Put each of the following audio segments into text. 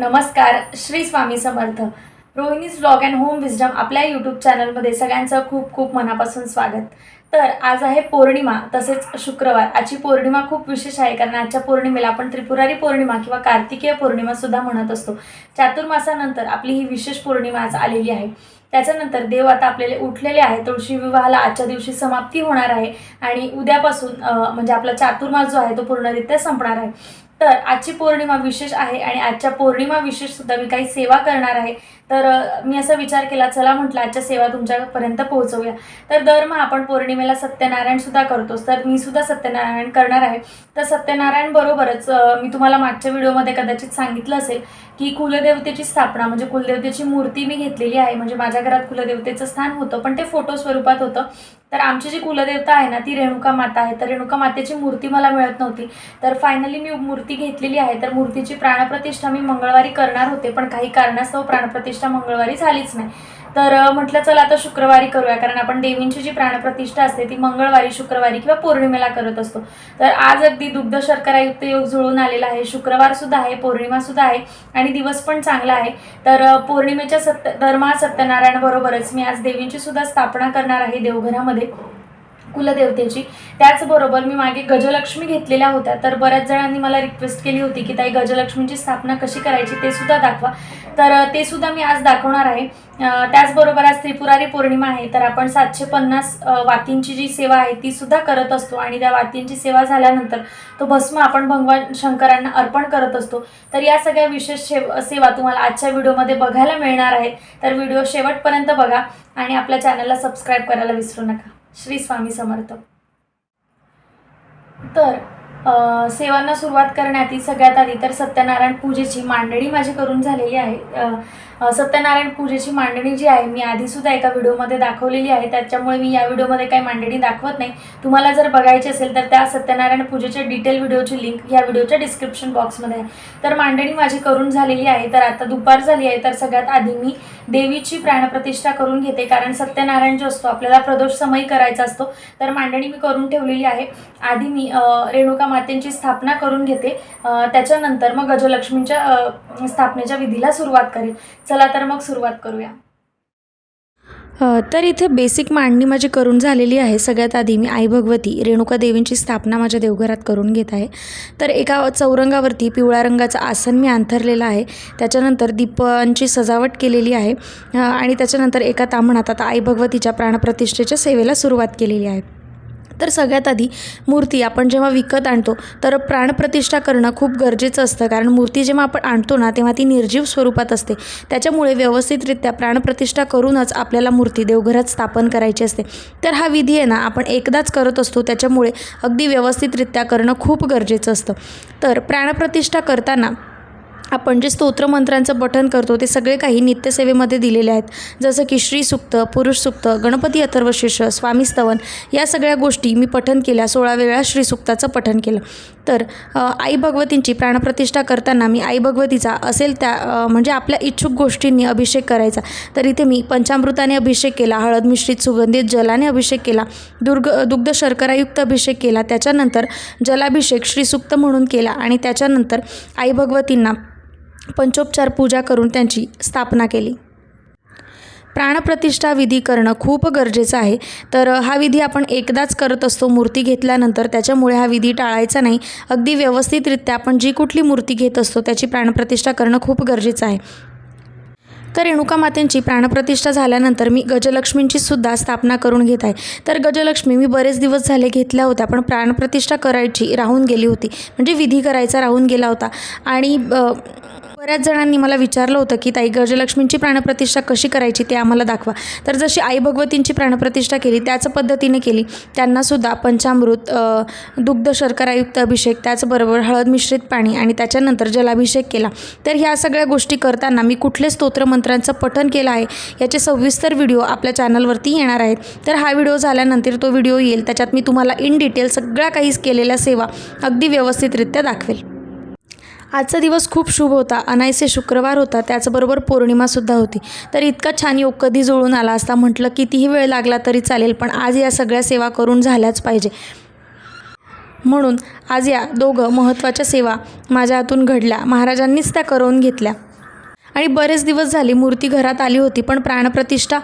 नमस्कार Shri Swami Samarth. Rohini's blog and home wisdom आपल्या YouTube चॅनलमध्ये सगळ्यांचं खूप खूप मनापासून स्वागत. तर आज आहे पौर्णिमा तसेच शुक्रवार. आजची पौर्णिमा खूप विशेष आहे कारण आजच्या पौर्णिमेला आपण त्रिपुरारी पौर्णिमा किंवा कार्तिकीय पौर्णिमासुद्धा म्हणत असतो. चातुर्मासानंतर आपली ही विशेष पौर्णिमा आज आलेली आहे. त्याच्यानंतर देव आता आपल्याला उठलेले आहे तुळशी विवाहाला आजच्या दिवशी समाप्ती होणार आहे. आणि उद्यापासून म्हणजे आपला चातुर्मास जो आहे तो पूर्णरित्या संपणार आहे. तर आजची पौर्णिमा विशेष आहे आणि आजच्या पौर्णिमा विशेष सुद्धा मी काही सेवा करणार आहे. तर मी असा विचार केला चला म्हटलं आजच्या सेवा तुमच्यापर्यंत पोहोचवूया. तर दरमहा आपण पौर्णिमेला सत्यनारायण सुद्धा करतोच. तर मी सुद्धा सत्यनारायण करणार आहे. तर सत्यनारायण बरोबरच मी तुम्हाला मागच्या व्हिडिओमध्ये कदाचित सांगितलं असेल की कुलदेवतेची स्थापना म्हणजे कुलदेवतेची मूर्ती मी घेतलेली आहे. म्हणजे माझ्या घरात कुलदेवतेचं स्थान होतं पण ते फोटो स्वरूपात होतं. तर आमची जी कुलदेवता आहे ना ती रेणुका माता आहे. तर रेणुका मातेची मूर्ती मला मिळत नव्हती. तर फायनली मी मूर्ती घेतलेली आहे. तर मूर्तीची प्राणप्रतिष्ठा मी मंगळवारी करणार होते पण काही कारणास्तव प्राणप्रतिष्ठा मंगळवारी झालीच नाही. तर म्हटलं चला आता शुक्रवारी करूया कारण आपण देवींची जी प्राणप्रतिष्ठा असते ती मंगळवारी शुक्रवारी किंवा पौर्णिमेला करत असतो. तर आज अगदी दुग्ध शर्करायुक्त योग जुळून आलेला आहे. शुक्रवार सुद्धा आहे पौर्णिमा सुद्धा आहे आणि दिवस पण चांगला आहे. तर पौर्णिमेच्या सत्य दरमहा सत्यनारायण बरोबरच मी आज देवींची सुद्धा स्थापना करणार आहे देवघरामध्ये. कुलदेवतेची. त्याचबरोबर मी मागे गजलक्ष्मी घेतलेल्या होत्या. तर बऱ्याच जणांनी मला रिक्वेस्ट केली होती की ताई गजलक्ष्मीची स्थापना कशी करायची ते सुद्धा दाखवा. तर ते सुद्धा मी आज दाखवणार आहे. त्याचबरोबर आज त्रिपुरारी पौर्णिमा आहे. तर आपण सातशे पन्नास वातींची जी सेवा आहे ती सुद्धा करत असतो आणि त्या वातींची सेवा झाल्यानंतर तो भस्म आपण भगवान शंकरांना अर्पण करत असतो. तर या सगळ्या विशेष सेवा तुम्हाला आजच्या व्हिडिओमध्ये बघायला मिळणार आहे तर व्हिडिओ शेवटपर्यंत बघा आणि आपल्या चॅनलला सबस्क्राईब करायला विसरू नका. श्री स्वामी समर्थ. तर सेवांना सुरुवात करण्याआधी सगळ्यात आधी तर सत्यनारायण पूजेची मांडणी माझी करून झालेली आहे. सत्यनारायण पूजेची मांडणी जी आहे मी आधीसुद्धा एका व्हिडिओमध्ये दाखवलेली आहे. त्याच्यामुळे मी या व्हिडिओमध्ये काही मांडणी दाखवत नाही. तुम्हाला जर बघायची असेल तर त्या सत्यनारायण पूजेच्या डिटेल व्हिडिओची लिंक या व्हिडिओच्या डिस्क्रिप्शन बॉक्समध्ये आहे. तर मांडणी माझी करून झालेली आहे. तर आता दुपार झाली आहे. तर सगळ्यात आधी मी देवीची प्राणप्रतिष्ठा करून घेते. कारण सत्यनारायण जो असतो आपल्याला प्रदोष समय करायचा असतो. तर मांडणी मी करून ठेवलेली आहे. आधी मी रेणुका मातेंची स्थापना करून घेते. त्याच्यानंतर मग गजलक्ष्मीच्या स्थापनेच्या विधीला सुरुवात करेल चला तर मग सुरुवात करूया. तर इथे बेसिक मांडणी माझी करून झालेली आहे. सगळ्यात आधी मी आई भगवती रेणुका देवींची स्थापना माझ्या देवघरात करून घेत आहे. तर एका चौरंगावरती पिवळ्या रंगाचं आसन मी अंथरलेलं आहे. त्याच्यानंतर दीपांची सजावट केलेली आहे. आणि त्याच्यानंतर एका तामणात आता आई भगवतीच्या प्राणप्रतिष्ठेच्या सेवेला सुरुवात केलेली आहे. तर सगळ्यात आधी मूर्ती आपण जेव्हा विकत आणतो तर प्राणप्रतिष्ठा करणं खूप गरजेचं असतं. कारण मूर्ती जेव्हा आपण आणतो ना तेव्हा ती निर्जीव स्वरूपात असते. त्याच्यामुळे व्यवस्थितरित्या प्राणप्रतिष्ठा करूनच आपल्याला मूर्ती देवघरात स्थापन करायची असते. तर हा विधी आहे ना आपण एकदाच करत असतो त्याच्यामुळे अगदी व्यवस्थितरित्या करणं खूप गरजेचं असतं. तर प्राणप्रतिष्ठा करताना आपण जे स्तोत्रमंत्रांचं पठण करतो ते सगळे काही नित्यसेवेमध्ये दिलेले आहेत. जसं की श्रीसुक्त पुरुष सुक्त गणपती अथर्वशीर्ष स्वामी स्तवन या सगळ्या गोष्टी मी पठण केल्या सोळा वेळा श्रीसुक्ताचं पठण केलं. तर आई भगवतींची प्राणप्रतिष्ठा करताना मी आई भगवतीचा असेल त्या म्हणजे आपल्या इच्छुक गोष्टींनी अभिषेक करायचा. तर इथे मी पंचामृताने अभिषेक केला हळद मिश्रित सुगंधित जलाने अभिषेक केला दुर्ग दुग्ध शर्करायुक्त अभिषेक केला त्याच्यानंतर जलाभिषेक श्रीसुक्त म्हणून केला आणि त्याच्यानंतर आई भगवतींना पंचोपचार पूजा करून त्यांची स्थापना केली. प्राणप्रतिष्ठा विधी करणं खूप गरजेचं आहे. तर हा विधी आपण एकदाच करत असतो मूर्ती घेतल्यानंतर. त्याच्यामुळे हा विधी टाळायचा नाही. अगदी व्यवस्थितरित्या आपण जी कुठली मूर्ती घेत असतो त्याची प्राणप्रतिष्ठा करणं खूप गरजेचं आहे. तर रेणुका मातेंची प्राणप्रतिष्ठा झाल्यानंतर मी गजलक्ष्मींची सुद्धा स्थापना करून घेत आहे. तर गजलक्ष्मी मी बरेच दिवस झाले घेतल्या होत्या पण प्राणप्रतिष्ठा करायची राहून गेली होती. म्हणजे विधी करायचा राहून गेला होता. आणि बऱ्याच जणांनी मला विचारलं होतं की ताई गजलक्ष्मींची प्राणप्रतिष्ठा कशी करायची ते आम्हाला दाखवा. तर जशी आई भगवतींची प्राणप्रतिष्ठा केली त्याच पद्धतीने केली. त्यांनासुद्धा पंचामृत दुग्ध शर्करायुक्त अभिषेक त्याचबरोबर हळद मिश्रित पाणी आणि त्याच्यानंतर जलाभिषेक केला. तर ह्या सगळ्या गोष्टी करताना मी कुठले स्तोत्रमंत्रांचं पठन केलं आहे याचे सविस्तर व्हिडिओ आपल्या चॅनलवरती येणार आहेत. तर हा व्हिडिओ झाल्यानंतर तो व्हिडिओ येईल त्याच्यात मी तुम्हाला इन डिटेल सगळ्या काही केलेल्या सेवा अगदी व्यवस्थितरित्या दाखवेल. आजचा दिवस खूप शुभ होता. अनायसे शुक्रवार होता त्याचबरोबर पौर्णिमासुद्धा होती. तर इतका छान योग कधी जुळून आला असता म्हटलं कितीही वेळ लागला तरी चालेल पण आज या सगळ्या सेवा करून झाल्याच पाहिजे. म्हणून आज या दोघं महत्त्वाच्या सेवा माझ्या हातून घडल्या. महाराजांनीच त्या करून घेतल्या. आणि बरेच दिवस झाले मूर्ती घरात आली होती पण प्राणप्रतिष्ठा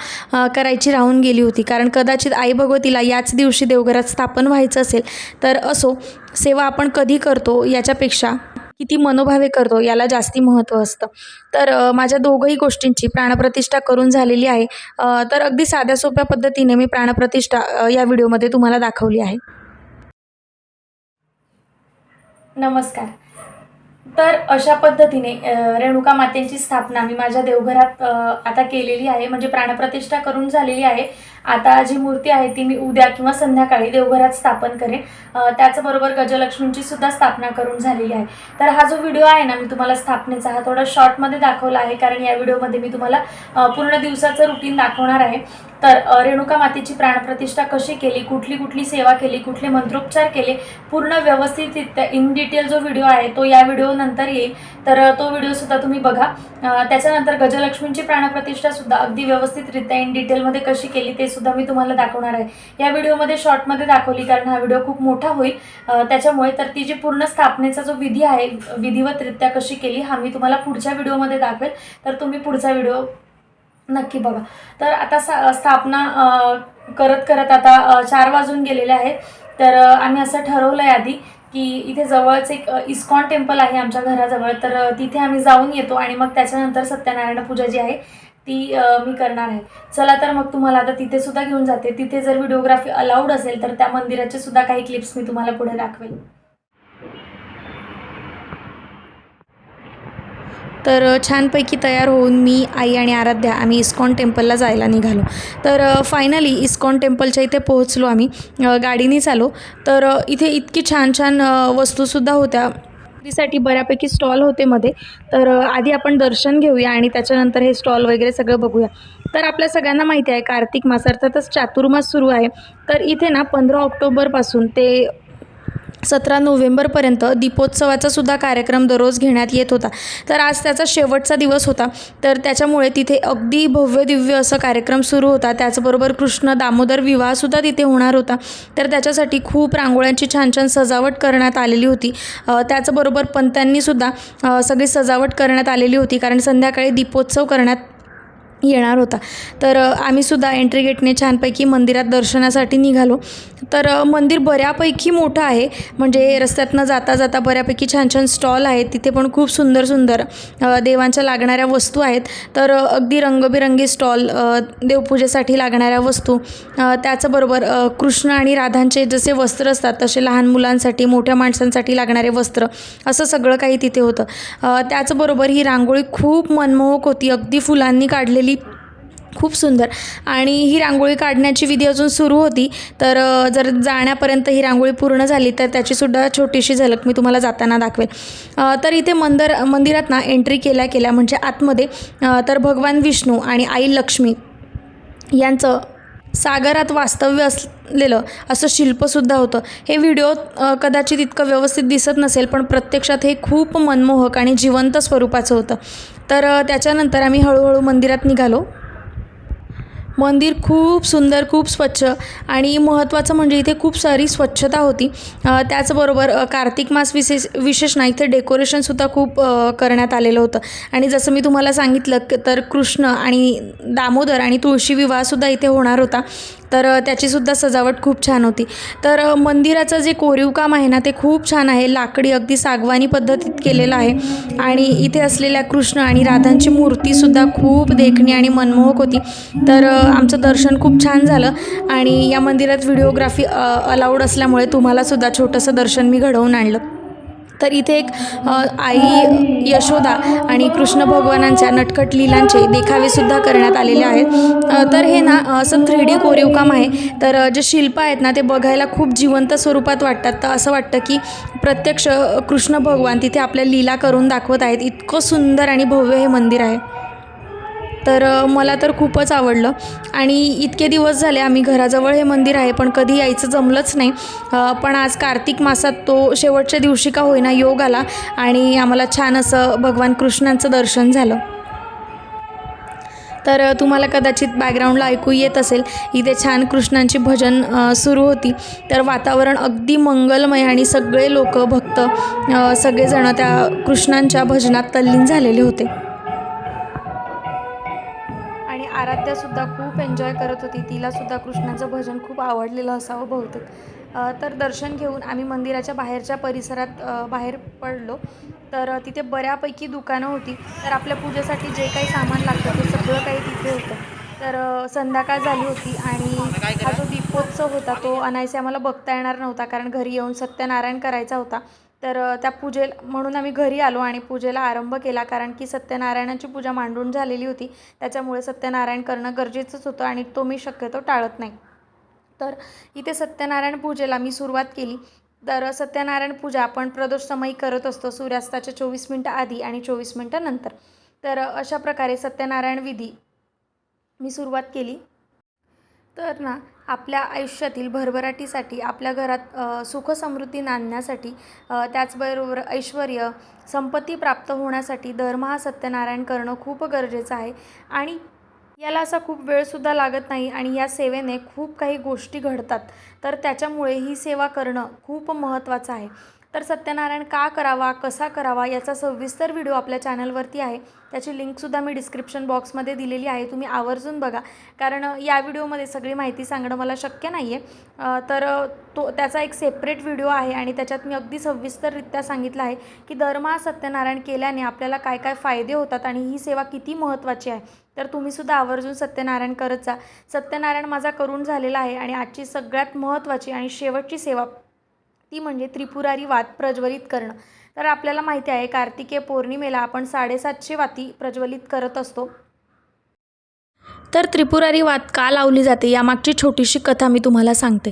करायची राहून गेली होती. कारण कदाचित आई भगवतीला याच दिवशी देवघरात स्थापन व्हायचं असेल तर असो सेवा आपण कधी करतो याच्यापेक्षा किती मनोभावे करतो याला जास्ती महत्त्व असतं. तर माझ्या दोघंही गोष्टींची प्राणप्रतिष्ठा करून झालेली आहे. तर अगदी साध्या सोप्या पद्धतीने मी प्राणप्रतिष्ठा या व्हिडिओमध्ये तुम्हाला दाखवली आहे. नमस्कार. तर अशा पद्धतीने रेणुका मातेची स्थापना मी माझ्या देवघरात आता केलेली आहे. म्हणजे प्राणप्रतिष्ठा करून झालेली आहे. आता जी मूर्ती आहे ती मी उद्या किंवा संध्याकाळी देवघरात स्थापन करेन. त्याचबरोबर गजलक्ष्मींची सुद्धा स्थापना करून झालेली आहे. तर हा जो व्हिडिओ आहे ना मी तुम्हाला स्थापनेचा हा थोडा शॉर्टमध्ये दाखवला आहे कारण या व्हिडिओमध्ये मी तुम्हाला पूर्ण दिवसाचं रुटीन दाखवणार आहे. तर रेणुका मातेची प्राणप्रतिष्ठा कशी केली कुठली कुठली सेवा केली कुठले मंत्रोपचार केले पूर्ण व्यवस्थितरित्या इन डिटेल जो व्हिडिओ आहे तो या व्हिडिओनंतर येईल. तर तो व्हिडिओसुद्धा तुम्ही बघा. त्याच्यानंतर गजलक्ष्मींची प्राणप्रतिष्ठासुद्धा अगदी व्यवस्थितरित्या इन डिटेलमध्ये कशी केली ते सुद्धा मी तुम्हाला दाखवणार आहे. या व्हिडिओमध्ये शॉर्टमध्ये दाखवली कारण हा व्हिडिओ खूप मोठा होईल. त्याच्यामुळे तर ती जी पूर्ण स्थापनेचा जो विधी आहे विधिवतरित्या कशी केली हा मी तुम्हाला पुढच्या व्हिडिओमध्ये दाखवेल. तर तुम्ही पुढचा व्हिडिओ नक्की बघा. तर आता सा स्थापना करत करत आता चार वाजून गेलेले आहेत. तर आम्ही असं ठरवलं आहे आधी की इथे जवळच एक इस्कॉन टेम्पल आहे आमच्या घराजवळ. तर तिथे आम्ही जाऊन येतो आणि मग त्याच्यानंतर सत्यनारायण पूजा जी आहे. ती मी करणार आहे. चला तर मग तुम्हाला आता तिथे सुद्धा घेऊन जाते. तिथे जर व्हिडिओग्राफी अलाउड असेल तर त्या मंदिराचे सुद्धा काही क्लिप्स मी तुम्हाला पुढे दाखवेल. तर छानपैकी तयार होऊन मी आई आणि आराध्या आम्ही इस्कॉन टेम्पलला जायला निघालो. तर फायनली इस्कॉन टेम्पलच्या इथे पोहोचलो आम्ही. गाडीनेच आलो. तर इथे इतकी छान छान वस्तूसुद्धा होत्या. साठी बऱ्यापैकी स्टॉल होते मध्ये. तर आधी आपण दर्शन घेऊया आणि त्याच्यानंतर हे स्टॉल वगैरे सगळं बघूया. तर आपल्या सगळ्यांना माहिती आहे कार्तिक मास अर्थातच चातुर्मास सुरू आहे. तर इथे ना पंधरा ऑक्टोबरपासून ते सतरा नोव्हेंबरपर्यंत दीपोत्सवाचा सुद्धा कार्यक्रम दररोज घेण्यात येत होता. तर आज त्याचा शेवटचा दिवस होता. तर त्याच्यामुळे तिथे अगदी भव्य दिव्य असं कार्यक्रम सुरू होता. त्याचबरोबर कृष्ण दामोदर विवाहसुद्धा तिथे होणार होता. तर त्याच्यासाठी खूप रांगोळ्यांची छान छान सजावट करण्यात आलेली होती. त्याचबरोबर पंत्यांनीसुद्धा सगळी सजावट करण्यात आलेली होती. कारण संध्याकाळी दीपोत्सव करण्यात येणार होता. तर आम्ही आम्हीसुद्धा एंट्री गेटने छानपैकी मंदिरात दर्शनासाठी निघालो. तर मंदिर बऱ्यापैकी मोठं आहे. म्हणजे रस्त्यातनं जाता जाता बऱ्यापैकी छान छान स्टॉल आहेत. तिथे पण खूप सुंदर सुंदर देवांच्या लागणाऱ्या वस्तू आहेत. तर अगदी रंगबिरंगी स्टॉल देवपूजेसाठी लागणाऱ्या वस्तू त्याचबरोबर कृष्ण आणि राधांचे जसे वस्त्र असतात तसे लहान मुलांसाठी मोठ्या माणसांसाठी लागणारे वस्त्र असं सगळं काही तिथे होतं. त्याचबरोबर ही रांगोळी खूप मनमोहक होती. अगदी फुलांनी काढलेली खूप सुंदर. आणि ही रांगोळी काढण्याची विधी अजून सुरू होती. तर जर जाण्यापर्यंत ही रांगोळी पूर्ण झाली तर त्याचीसुद्धा छोटीशी झलक मी तुम्हाला जाताना दाखवेल. तर इथे मंदिर मंदिरात ना एंट्री केल्या केल्या म्हणजे आतमध्ये तर भगवान विष्णू आणि आई लक्ष्मी यांचं सागरात वास्तव्य असलेलं असं शिल्पसुद्धा होतं. हे व्हिडिओ कदाचित इतकं व्यवस्थित दिसत नसेल पण प्रत्यक्षात हे खूप मनमोहक आणि जिवंत स्वरूपाचं होतं. तर त्याच्यानंतर आम्ही हळूहळू मंदिरात निघालो. मंदिर खूप सुंदर खूप स्वच्छ आणि महत्त्वाचं म्हणजे इथे खूप सारी स्वच्छता होती. त्याचबरोबर कार्तिक मास विशेष विशेष ना इथे डेकोरेशनसुद्धा खूप करण्यात आलेलं होतं. आणि जसं मी तुम्हाला सांगितलं तर कृष्ण आणि दामोदर आणि तुळशी विवाहसुद्धा इथे होणार होता. तर त्याचीसुद्धा सजावट खूप छान होती. तर मंदिराचं जे कोरीव काम आहे ना ते खूप छान आहे. लाकडी अगदी सागवानी पद्धतीत केलेलं आहे. आणि इथे असलेल्या कृष्ण आणि राधांची मूर्तीसुद्धा खूप देखणी आणि मनमोहक होती. तर आमचं दर्शन खूप छान झालं. आणि या मंदिरात व्हिडिओग्राफी अलाउड असल्यामुळे तुम्हालासुद्धा छोटंसं दर्शन मी घडवून आणलं. तर इथे एक आई यशोदा आणि कृष्ण भगवानांच्या नटखट लीलांचे देखावेसुद्धा करण्यात आलेले आहेत. तर हे ना असं थ्री डी कोरीव काम आहे. तर जे शिल्प आहेत ना ते बघायला खूप जिवंत स्वरूपात वाटतात. तर असं वाटतं की प्रत्यक्ष कृष्ण भगवान तिथे आपल्या लीला करून दाखवत आहेत. इतकं सुंदर आणि भव्य हे मंदिर आहे. तर मला तर खूपच आवडलं. आणि इतके दिवस झाले आम्ही घराजवळ हे मंदिर आहे पण कधी यायचं जमलंच नाही. पण आज कार्तिक मासात तो शेवटच्या दिवशी का होईना योग आला आणि आम्हाला छान असं भगवान कृष्णांचं दर्शन झालं. तर तुम्हाला कदाचित बॅकग्राऊंडला ऐकू येत असेल इथे छान कृष्णांची भजन सुरू होती. तर वातावरण अगदी मंगलमय आणि सगळे लोक भक्त सगळेजणं सगळेजण त्या कृष्णांच्या भजनात तल्लीन झालेले होते. आराध्यासुद्धा खूप एन्जॉय करत होती. तिलासुद्धा कृष्णाचं भजन खूप आवडलेलं असावं बहुतेक. तर दर्शन घेऊन आम्ही मंदिराच्या बाहेरच्या परिसरात बाहेर पडलो. तर तिथे बऱ्यापैकी दुकानं होती. तर आपल्या पूजेसाठी जे काही सामान लागतं ते सगळं काही तिथे होतं. तर संध्याकाळ झाली होती आणि हा जो दीपोत्सव होता तो अनायसे आम्हाला बघता येणार नव्हता. कारण घरी येऊन सत्यनारायण करायचा होता. तर त्या पूजे म्हणून आम्ही घरी आलो आणि पूजेला आरंभ केला. कारण की सत्यनारायणाची पूजा मांडून झालेली होती. त्याच्यामुळे सत्यनारायण करणं गरजेचंच होतं आणि तो मी शक्यतो टाळत नाही. तर इथे सत्यनारायण पूजेला मी सुरुवात केली. तर सत्यनारायण पूजा आपण प्रदोषसमयी करत असतो सूर्यास्ताच्या चोवीस मिनटं आधी आणि चोवीस मिनटं नंतर. तर अशा प्रकारे सत्यनारायण विधी मी सुरुवात केली. तर ना आपल्या आयुष्यातील भरभराटीसाठी आपल्या घरात सुखसमृद्धी सुख समृद्धी नांदण्यासाठी त्याचबरोबर ऐश्वर संपत्ती प्राप्त होण्यासाठी दरमहा सत्यनारायण करणं खूप गरजेचं आहे. आणि याला असा खूप वेळसुद्धा लागत नाही आणि या सेवेने खूप काही गोष्टी घडतात. तर त्याच्यामुळे ही सेवा करणं खूप महत्त्वाचं आहे. तर सत्यनारायण का करावा कसा करावा याचा सविस्तर व्हिडिओ आपल्या चॅनलवरती आहे. त्याची लिंकसुद्धा मी डिस्क्रिप्शन बॉक्समध्ये दिलेली आहे. तुम्ही आवर्जून बघा. कारण या व्हिडिओमध्ये सगळी माहिती सांगणं मला शक्य नाही आहे तर तो त्याचा एक सेपरेट व्हिडिओ आहे आणि त्याच्यात मी अगदी सविस्तररित्या सांगितलं आहे की दरमहा सत्यनारायण केल्याने आपल्याला काय काय फायदे होतात आणि ही सेवा किती महत्त्वाची आहे. तर तुम्हीसुद्धा आवर्जून सत्यनारायण करत जा. सत्यनारायण माझा करून झालेला आहे आणि आजची सगळ्यात महत्त्वाची आणि शेवटची सेवा ती म्हणजे त्रिपुरारी वात प्रज्वलित करणं. तर आपल्याला माहिती आहे कार्तिकीय पौर्णिमेला आपण साडेसातशे वाती प्रज्वलित करत असतो. तर त्रिपुरारी वात का लावली जाते यामागची छोटीशी कथा मी तुम्हाला सांगते.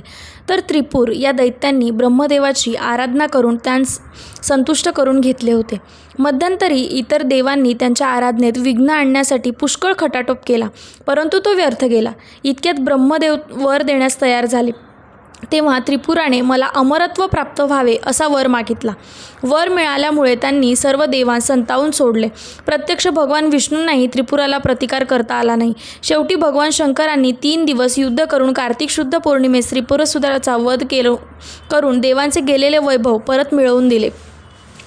तर त्रिपूर या दैत्यांनी ब्रह्मदेवाची आराधना करून त्यांस संतुष्ट करून घेतले होते. मध्यंतरी इतर देवांनी त्यांच्या आराधनेत विघ्न आणण्यासाठी पुष्कळ खटाटोप केला परंतु तो व्यर्थ गेला. इतक्यात ब्रह्मदेव वर देण्यास तयार झाले. तेव्हा त्रिपुराने मला अमरत्व प्राप्त व्हावे असा वर मागितला. वर मिळाल्यामुळे त्यांनी सर्व देवां संतावून सोडले. प्रत्यक्ष भगवान विष्णूंनाही त्रिपुराला प्रतिकार करता आला नाही. शेवटी भगवान शंकरांनी तीन दिवस युद्ध करून कार्तिक शुद्ध पौर्णिमेस त्रिपुरसुधाराचा वध केलो करून देवांचे गेलेले वैभव परत मिळवून दिले.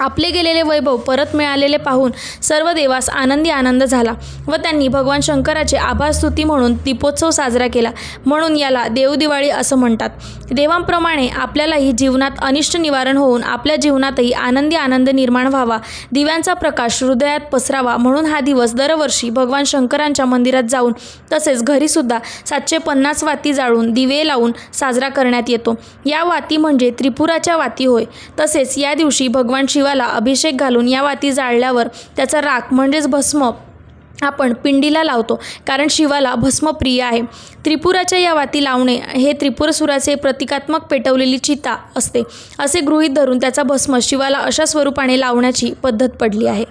आपले गेलेले वैभव परत मिळालेले पाहून सर्व देवास आनंदी आनंद झाला व त्यांनी भगवान शंकराचे आभारस्तुती म्हणून दीपोत्सव साजरा केला. म्हणून याला देवदिवाळी असं म्हणतात. देवांप्रमाणे आपल्यालाही जीवनात अनिष्ट निवारण होऊन आपल्या जीवनातही आनंदी आनंद निर्माण व्हावा. दिव्यांचा प्रकाश हृदयात पसरावा म्हणून हा दिवस दरवर्षी भगवान शंकरांच्या मंदिरात जाऊन तसेच घरीसुद्धा सातशे पन्नास वाती जाळून दिवे लावून साजरा करण्यात येतो. या वाती म्हणजे त्रिपुराच्या वाती होय. तसेच या दिवशी भगवान शिवाला अभिषेक घालून या वाती जाळल्यावर त्याचा राख म्हणजेच भस्म आपण पिंडीला लावतो. कारण शिवाला भस्म प्रिय आहे. त्रिपुराच्या या वाती लावणे हे त्रिपुरसुराचे प्रतिकात्मक पेटवलेली चिता असते. असे गृहीत धरून त्याचा भस्म शिवाला अशा स्वरूपाने लावण्याची पद्धत पडली आहे.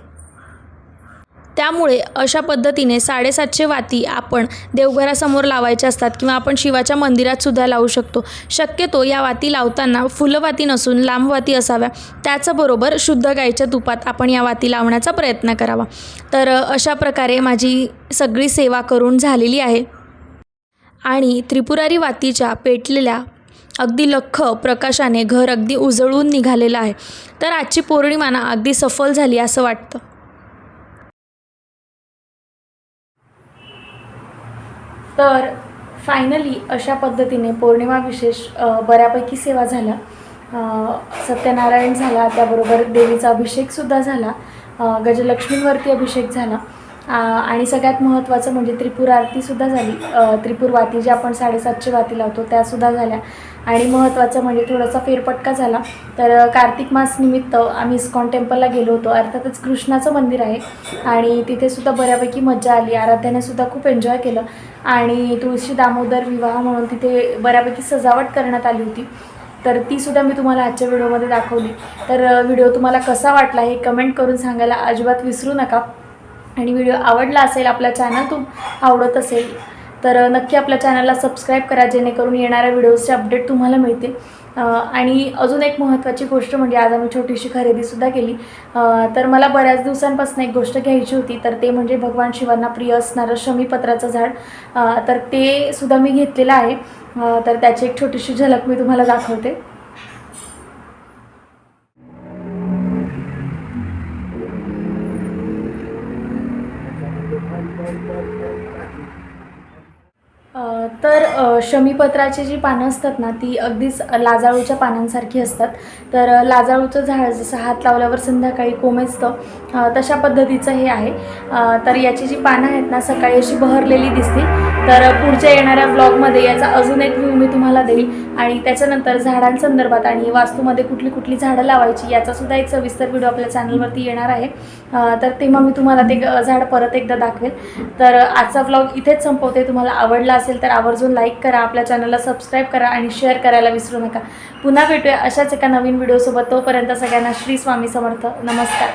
त्यामुळे अशा पद्धतीने साडेसातशे वाती आपण देवघरासमोर लावायच्या असतात किंवा आपण शिवाच्या मंदिरात सुद्धा लावू शकतो. शक्यतो या वाती लावताना फुलवाती नसून लांब वाती असाव्या. त्याचबरोबर शुद्ध गाईच्या तुपात आपण या वाती लावण्याचा प्रयत्न करावा. तर अशा प्रकारे माझी सगळी सेवा करून झालेली आहे. आणि त्रिपुरारी वातीच्या पेटलेल्या अगदी लख्ख प्रकाशाने घर अगदी उजळून निघालेलं आहे. तर आजची पौर्णिमा ना अगदी सफल झाली असं वाटतं. तर फायनली अशा पद्धतीने पौर्णिमा विशेष बऱ्यापैकी सेवा झाल्या. सत्यनारायण झाला त्याबरोबर देवीचा अभिषेकसुद्धा झाला. गजलक्ष्मींवरती अभिषेक झाला. आणि सगळ्यात महत्त्वाचं म्हणजे त्रिपुर आरतीसुद्धा झाली. त्रिपूर वाती जे आपण साडेसातशे वाती लावतो त्यासुद्धा झाल्या. आणि महत्त्वाचं म्हणजे थोडासा फेरपटका झाला. तर कार्तिक मास निमित्त आम्ही इस्कॉन टेम्पलला गेलो होतो. अर्थातच कृष्णाचं मंदिर आहे. आणि तिथेसुद्धा बऱ्यापैकी मजा आली. आराध्याने सुद्धा खूप एन्जॉय केलं. आणि तुळशी दामोदर विवाह म्हणून तिथे बऱ्यापैकी सजावट करण्यात आली होती. तर ती सुद्धा मी तुम्हाला आजच्या व्हिडिओमध्ये दाखवली. तर व्हिडिओ तुम्हाला कसा वाटला हे कमेंट करून सांगायला अजिबात विसरू नका. आणि व्हिडिओ आवडला असेल आपला चॅनल तुम आवडत असेल तर नक्की आपल्या चॅनलला सबस्क्राईब करा जेणेकरून येणाऱ्या व्हिडिओजचे अपडेट तुम्हाला मिळतील. आणि अजून एक महत्त्वाची गोष्ट म्हणजे आज आम्ही छोटीशी खरेदीसुद्धा केली. तर मला बऱ्याच दिवसांपासून एक गोष्ट घ्यायची होती तर ते म्हणजे भगवान शिवांना प्रिय असणारं शमीपत्राचं झाड. तर ते सुद्धा मी घेतलेलं आहे. तर त्याची एक छोटीशी झलक मी तुम्हाला दाखवते. तर शमीपत्राची जी पानं असतात ना ती अगदीच लाजाळूच्या पानांसारखी असतात. तर लाजाळूचं झाड जसं हात लावल्यावर संध्याकाळी कोमेजतं तशा पद्धतीचं हे आहे. तर याची जी पानं आहेत ना सकाळी अशी बहरलेली दिसतील तर पुढच्या येणाऱ्या ब्लॉगमध्ये याचा अजून एक व्ह्यू मी तुम्हाला देईल. आणि त्याच्यानंतर झाडांसंदर्भात आणि वास्तूमध्ये कुठली कुठली झाडं लावायची याचासुद्धा एक सविस्तर व्हिडिओ आपल्या चॅनलवरती येणार आहे. तर तेव्हा मी तुम्हाला ते ग- झाड परत एकदा दाखवेल. तर आजचा ब्लॉग इथेच संपवते. तुम्हाला आवडला असेल तर आवर्जून लाईक करा आपल्या चॅनलला सबस्क्राईब करा आणि शेअर करायला विसरू नका. पुन्हा भेटूया अशाच एका नवीन व्हिडिओसोबत तोपर्यंत सगळ्यांना श्री स्वामी समर्थ. नमस्कार.